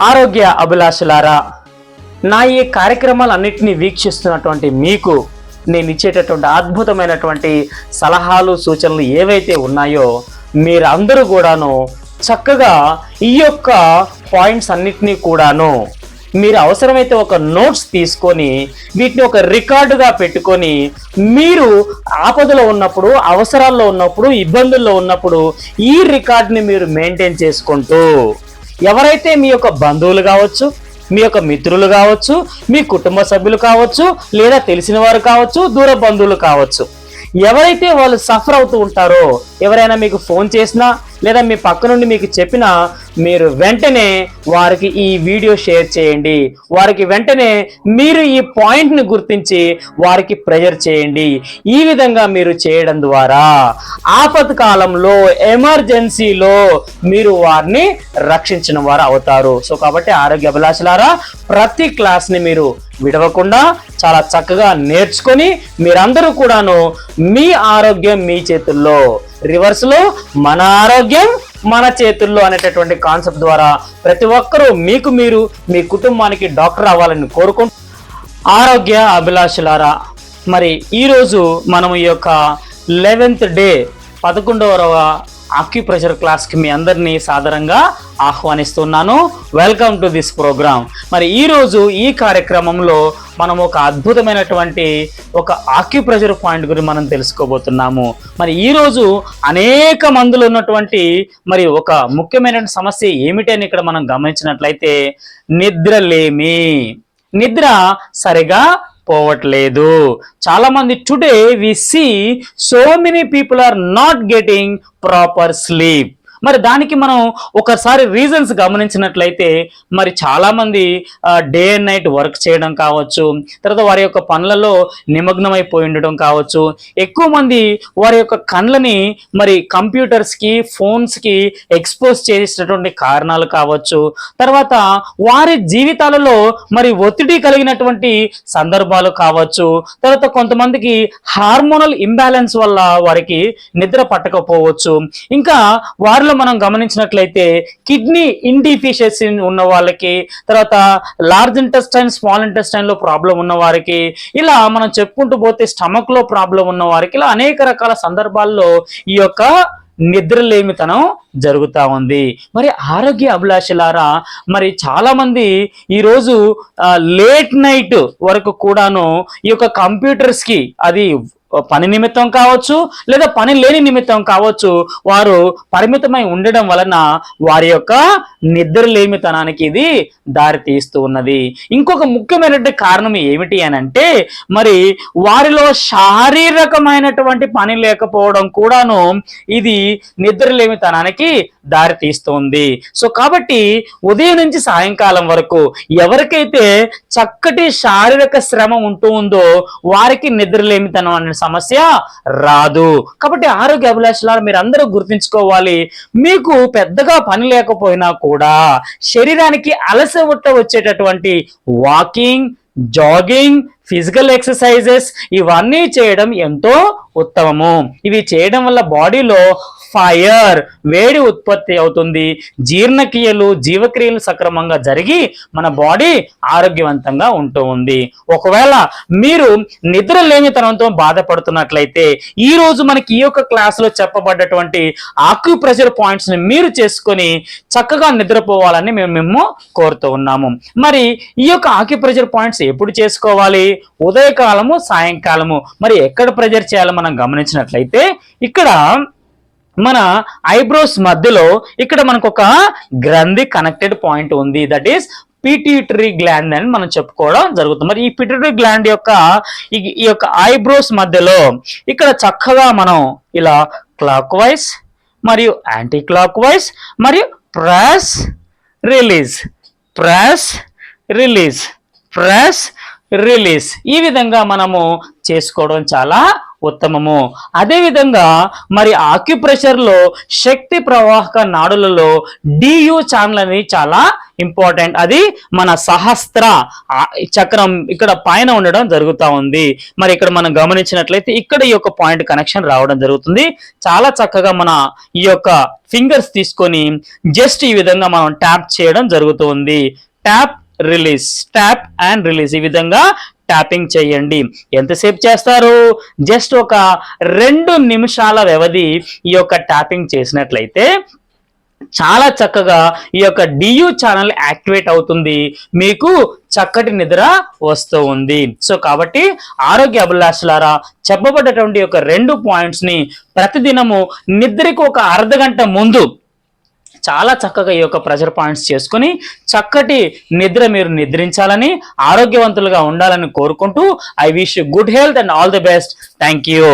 ఆరోగ్య అభిలాషులారా నా ఈ కార్యక్రమాలన్నింటినీ వీక్షిస్తున్నటువంటి మీకు నేను ఇచ్చేటటువంటి అద్భుతమైనటువంటి సలహాలు సూచనలు ఏవైతే ఉన్నాయో మీరందరూ కూడాను చక్కగా ఈ యొక్క పాయింట్స్ అన్నిటినీ కూడాను మీరు అవసరమైతే ఒక నోట్స్ తీసుకొని వీటిని ఒక రికార్డుగా పెట్టుకొని మీరు ఆపదలో ఉన్నప్పుడు అవసరాల్లో ఉన్నప్పుడు ఇబ్బందుల్లో ఉన్నప్పుడు ఈ రికార్డుని మీరు మెయింటైన్ చేసుకుంటూ ఎవరైతే మీ యొక్క బంధువులు కావచ్చు మీ యొక్క మిత్రులు కావచ్చు మీ కుటుంబ సభ్యులు కావచ్చు లేదా తెలిసిన వారు కావచ్చు దూర బంధువులు కావచ్చు ఎవరైతే వాళ్ళు సఫర్ అవుతూ ఉంటారో ఎవరైనా మీకు ఫోన్ చేసినా లేదా మీ పక్క నుండి మీకు చెప్పినా మీరు వెంటనే వారికి ఈ వీడియో షేర్ చేయండి. వారికి వెంటనే మీరు ఈ పాయింట్ని గుర్తించి వారికి ప్రెజర్ చేయండి. ఈ విధంగా మీరు చేయడం ద్వారా ఆపత్కాలంలో ఎమర్జెన్సీలో మీరు వారిని రక్షించిన వారు అవుతారు. సో కాబట్టి ఆరోగ్య అభిలాషలారా ప్రతి క్లాస్ని మీరు విడవకుండా చాలా చక్కగా నేర్చుకొని మీరందరూ కూడాను మీ ఆరోగ్యం మీ చేతుల్లో రివర్స్లో మన ఆరోగ్యం మన చేతుల్లో అనేటటువంటి కాన్సెప్ట్ ద్వారా ప్రతి ఒక్కరూ మీకు మీరు మీ కుటుంబానికి డాక్టర్ అవ్వాలని కోరుకుంటూ ఆరోగ్య అభిలాషులారా మరి ఈరోజు మనం ఈ యొక్క లెవెన్త్ డే పదకొండవ ఆక్యుప్రెషర్ క్లాస్కి మీ అందరినీ సాదరంగా ఆహ్వానిస్తున్నాను. వెల్కమ్ టు దిస్ ప్రోగ్రామ్ మరి ఈరోజు ఈ కార్యక్రమంలో మనం ఒక అద్భుతమైనటువంటి ఒక ఆక్యుప్రెషర్ పాయింట్ గురించి మనం తెలుసుకోబోతున్నాము. మరి ఈరోజు అనేక మందులు ఉన్నటువంటి మరి ఒక ముఖ్యమైన సమస్య ఏమిటి అని ఇక్కడ మనం గమనించినట్లయితే నిద్రలేమి. నిద్ర సరిగా పోవట్లేదు. చాలా మంది today we see so many people are not getting proper sleep మరి దానికి మనం ఒకసారి రీజన్స్ గమనించినట్లయితే మరి చాలామంది డే అండ్ నైట్ వర్క్ చేయడం కావచ్చు తర్వాత వారి యొక్క పనులలో నిమగ్నమైపోయి ఉండడం కావచ్చు ఎక్కువ మంది వారి యొక్క కళ్ళని మరి కంప్యూటర్స్కి ఫోన్స్కి ఎక్స్పోజ్ చేసినటువంటి కారణాలు కావచ్చు తర్వాత వారి జీవితాలలో మరి ఒత్తిడి కలిగినటువంటి సందర్భాలు కావచ్చు తర్వాత కొంతమందికి హార్మోనల్ ఇంబ్యాలెన్స్ వల్ల వారికి నిద్ర పట్టకపోవచ్చు ఇంకా వారిలో మనం గమనించినట్లయితే కిడ్నీ ఇండిఫిషియన్సీ ఉన్న వాళ్ళకి తర్వాత లార్జ్ ఇంటెస్టైన్ స్మాల్ ఇంటెస్టైన్లో ప్రాబ్లం ఉన్న వారికి ఇలా మనం చెప్పుకుంటూ పోతే స్టమక్లో ప్రాబ్లం ఉన్న వారికి ఇలా అనేక రకాల సందర్భాల్లో ఈ యొక్క నిద్రలేమితనం జరుగుతూ ఉంది. మరి ఆరోగ్య అభిలాషలారా మరి చాలామంది ఈరోజు లేట్ నైట్ వరకు కూడాను ఈ యొక్క కంప్యూటర్స్కి అది పని నిమిత్తం కావచ్చు లేదా పని లేని నిమిత్తం కావచ్చు వారు పరిమితమై ఉండడం వలన వారి యొక్క నిద్రలేమితనానికి ఇది దారి తీస్తూ ఉన్నది. ఇంకొక ముఖ్యమైనటువంటి కారణం ఏమిటి అని అంటే మరి వారిలో శారీరకమైనటువంటి పని లేకపోవడం కూడాను ఇది నిద్రలేమితనానికి దారి తీస్తోంది. సో కాబట్టి ఉదయం నుంచి సాయంకాలం వరకు ఎవరికైతే చక్కటి శారీరక శ్రమ ఉంటూ ఉందో వారికి నిద్రలేమితనం అనే సమస్య రాదు. కాబట్టి ఆరోగ్య అభిలాషులారా మీరు అందరూ గుర్తుంచుకోవాలి మీకు పెద్దగా పని లేకపోయినా కూడా శరీరానికి అలసట వచ్చేటటువంటి వాకింగ్ జాగింగ్ ఫిజికల్ ఎక్సర్సైజెస్ ఇవన్నీ చేయడం ఎంతో ఉత్తమము. ఇవి చేయడం వల్ల బాడీలో ఫైర్ వేడి ఉత్పత్తి అవుతుంది. జీర్ణక్రియలు జీవక్రియలు సక్రమంగా జరిగి మన బాడీ ఆరోగ్యవంతంగా ఉంటూ ఉంది. ఒకవేళ మీరు నిద్ర లేనితనంతో బాధపడుతున్నట్లయితే ఈ రోజు మనకి ఈ యొక్క క్లాసులో చెప్పబడ్డటువంటి ఆక్యుప్రెషర్ పాయింట్స్ని పాయింట్స్ని మీరు చేసుకొని చక్కగా నిద్రపోవాలని మేము మేము కోరుతూ ఉన్నాము. మరి ఈ యొక్క ఆక్యుప్రెషర్ పాయింట్స్ ఎప్పుడు చేసుకోవాలి? ఉదయకాలము సాయంకాలము. మరి ఎక్కడ ప్రెజర్ చేయాలో మనం గమనించినట్లయితే ఇక్కడ మన ఐబ్రోస్ మధ్యలో ఇక్కడ మనకు ఒక గ్రంథి కనెక్టెడ్ పాయింట్ ఉంది. దట్ ఈస్ పిట్యూటరీ గ్లాండ్ అని మనం చెప్పుకోవడం జరుగుతుంది. మరి ఈ పిట్యూటరీ గ్లాండ్ యొక్క ఈ- యొక్క ఐబ్రోస్ మధ్యలో ఇక్కడ చక్కగా మనం ఇలా క్లాక్ వైజ్ మరియు యాంటీ క్లాక్ వైజ్ మరియు press release press release press release ఈ విధంగా మనము చేసుకోవడం చాలా ఉత్తమము. అదేవిధంగా మరి ఆక్యుప్రెషర్లో శక్తి ప్రవాహక నాడులలో డియు ఛానల్ అనేది చాలా ఇంపార్టెంట్ అది మన సహస్ర చక్రం ఇక్కడ పైన ఉండడం జరుగుతూ ఉంది. మరి ఇక్కడ మనం గమనించినట్లయితే ఇక్కడ ఈ యొక్క పాయింట్ కనెక్షన్ రావడం జరుగుతుంది. చాలా చక్కగా మన ఈ యొక్క ఫింగర్స్ తీసుకొని జస్ట్ ఈ విధంగా మనం ట్యాప్ చేయడం జరుగుతుంది tap release tap and release ఈ విధంగా ట్యాపింగ్ చేయండి. ఎంతసేపు చేస్తారు? జస్ట్ ఒక రెండు నిమిషాల వ్యవధి ఈ యొక్క ట్యాపింగ్ చేసినట్లయితే చాలా చక్కగా ఈ యొక్క డియు ఛానల్ యాక్టివేట్ అవుతుంది. మీకు చక్కటి నిద్ర వస్తూ ఉంది. సో కాబట్టి ఆరోగ్య అభిలాషులారా చెప్పబడ్డటువంటి యొక్క రెండు పాయింట్స్ని ప్రతిదినము నిద్రకు ఒక అర్ధ గంట ముందు చాలా చక్కగా ఈ యొక్క ప్రెషర్ పాయింట్స్ చేసుకుని చక్కటి నిద్ర మీరు నిద్రించాలని ఆరోగ్యవంతులుగా ఉండాలని కోరుకుంటూ I wish good health and all the best thank you